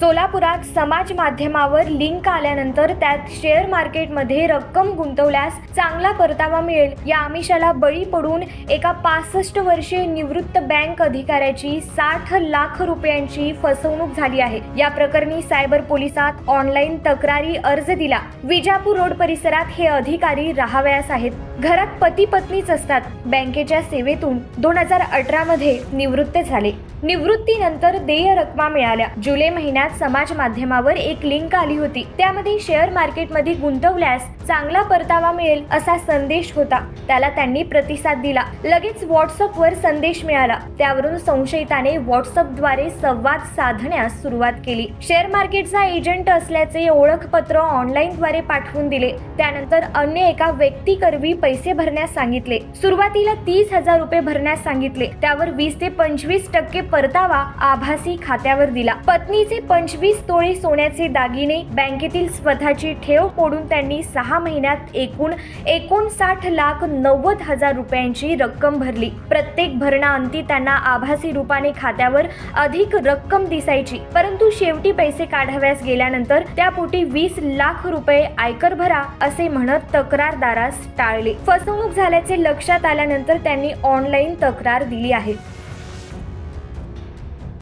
सोलापुरात समाज माध्यमावर लिंक आल्यानंतर त्यात शेअर मार्केटमध्ये रक्कम गुंतवल्यास चांगला परतावा मिळेल. या आमिषाला बळी पडून एका पासष्ट वर्षीय निवृत्त बँक अधिकाऱ्याची साठ लाख रुपयांची फसवणूक झाली आहे. या प्रकरणी सायबर पोलिसात ऑनलाईन तक्रारी अर्ज दिला. विजापूर रोड परिसरात हे अधिकारी राहावयास आहेत. घरात पती पत्नीच असतात. बँकेच्या सेवेतून दोन हजार अठरा मध्ये निवृत्त झाले. निवृत्तीनंतर देय रकमा मिळाल्या. जुलै महिन्यात समाज माध्यमावर एक लिंक आली होती. त्यामध्ये शेअर मार्केटमध्ये गुंतवल्यास चांगला परतावा मिळेल असा संदेश होता. त्याला त्यांनी प्रतिसाद दिला. लगेच व्हॉट्सअपवर संदेश मिळाला. त्यावरून संशयिताने व्हॉट्सअपद्वारे संवाद साधण्यास सुरुवात केली. शेअर मार्केटचा एजंट असल्याचे ओळखपत्र ऑनलाईनद्वारे पाठवून दिले. त्यानंतर अन्य एका व्यक्तीकरवी पैसे भरण्यास सांगितले. सुरुवातीला तीस हजार रुपये भरण्यास सांगितले. त्यावर वीस ते पंचवीस टक्के परतावा आभासी खात्यावर दिला. पत्नीचे पंचवीस तोळे सोन्याचे दागिने बँकेतील स्वतःची ठेव मोडून त्यांनी सहा महिन्यात एकूण एकोणसाठ लाख नव्वद हजार रुपयांची रक्कम भरली. प्रत्येक भरणाअंती त्यांना आभासी रूपाने खात्यावर अधिक रक्कम दिसायची. परंतु शेवटी पैसे काढाव्यास गेल्यानंतर त्यापोटी वीस लाख रुपये आयकर भरा असे म्हणत तक्रारदारास टाळले. फसवणूक झाल्याचे लक्षात आल्यानंतर त्यांनी ऑनलाईन तक्रार दिली आहे.